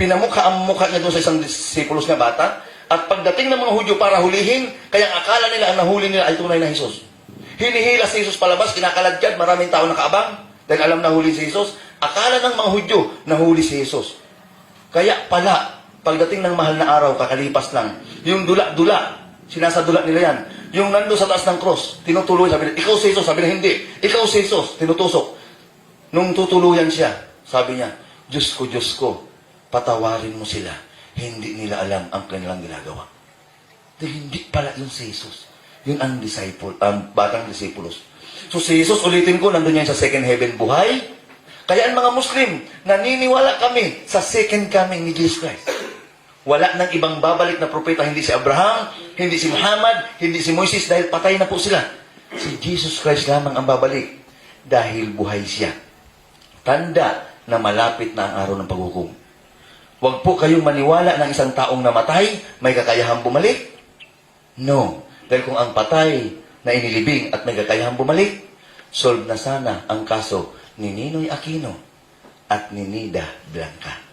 pinamukha ang mukha niya doon sa isang disipulos na bata, at pagdating ng mga Hudyo para hulihin, kaya akala nila ang nahuli nila ay tunay na Jesus. Hinihila si Jesus palabas, kinakaladkad, maraming tao nakaabang, dahil alam na huli si Jesus. Akala ng mga Hudyo, nahuli si Jesus. Kaya pala, pagdating ng mahal na araw, kakalipas lang, yung dula-dula, sinasadula nila yan. Yung nando sa taas ng cross, tinutuloy, sabi nila, ikaw si Jesus, sabi nila, hindi. Ikaw si Jesus, tinutusok. Nung tutuluyan siya, sabi niya, Diyos ko, Diyos ko, patawarin mo sila. Hindi nila alam ang kanilang ginagawa. Di, hindi pala yung si Jesus. Yun ang disciple, ang batang disipulos. So si Jesus, ulitin ko, nandun yan sa second heaven buhay. Kaya ang mga Muslim, naniniwala kami sa second coming ni Jesus Christ. Wala nang ibang babalik na propeta, hindi si Abraham, hindi si Muhammad, hindi si Moises, dahil patay na po sila. Si Jesus Christ lamang ang babalik dahil buhay siya. Tanda na malapit na ang araw ng paghukom. Huwag po kayong maniwala ng isang taong namatay, may kakayahang bumalik. No. Dahil kung ang patay na inilibing at may kakayahang bumalik, solve na sana ang kaso ni Ninoy Aquino at ni Nida Blanca.